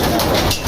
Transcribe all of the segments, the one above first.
Thank you.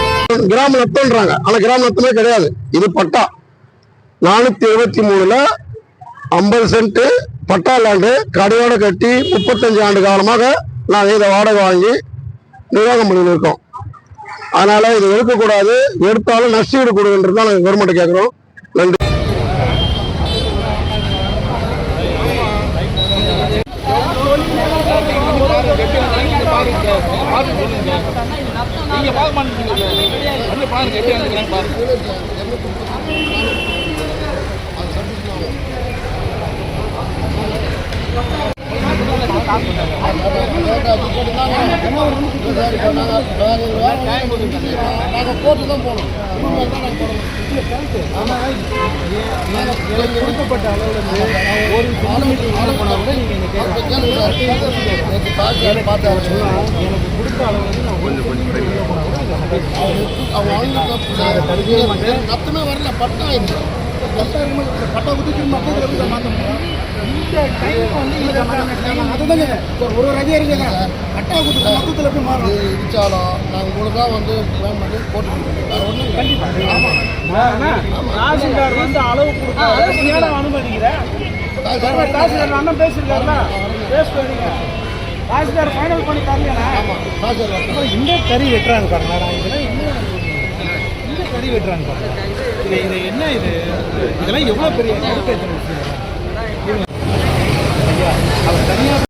கிராம நத்தம்ன்றாங்க ஆனா கிராம நத்தமே கிடையாது. இது பட்டா. நானூத்தி எழுபத்தி மூணுல ஐம்பது சென்ட் பட்டா லேண்டு கடையோட கட்டி முப்பத்தஞ்சு ஆண்டு காலமாக நாங்கள் இதை வாடகை வாங்கி நிர்வாகம் பண்ணிட்டு இருக்கோம். அதனால இது எடுக்கக்கூடாது எடுத்தாலும் நஷ்டீடு கொடுங்கன்றது தான் நாங்கள் கவர்மெண்ட் கேட்குறோம். நன்றி. நீங்க பார்க்க மாட்டீங்க வந்து பாருங்க எப்படி வந்துக்கிறாங்க பாருங்க நாங்கள் போட்டு தான் போனோம் கொடுக்கப்பட்ட அளவுல ஒரு எனக்கு கொடுத்த அளவுல நான் ஒரு கிலோமீட்டர் உள்ள வரல பட்டா இது பட்டா குத்தி திரும்ப பக்கத்துல போய் இந்த டைம் வந்து இந்த அதுதாங்க ஒரு ஒரு ரவி இருக்குங்க பட்டா குத்தி மொத்தத்துல மாறும் இது நாங்கள் உங்களுக்கு தான் வந்து பிளான் பண்ணி போட்டு வேற ஒன்றும் கண்டிப்பா. வந்து அளவு கொடுத்தாரு நீ அண்ணன் பேசியிருக்காருல பேச ஃபைனல் பண்ணி தரலையா அப்புறம் இந்த கறி வெட்டுறாங்க பாருங்க இதெல்லாம் இந்த கறி வெட்டுறாங்க பாருங்க. இது இது என்ன இது? இதெல்லாம் எவ்வளோ பெரிய கருத்து எத்தனை அவர் தனியாக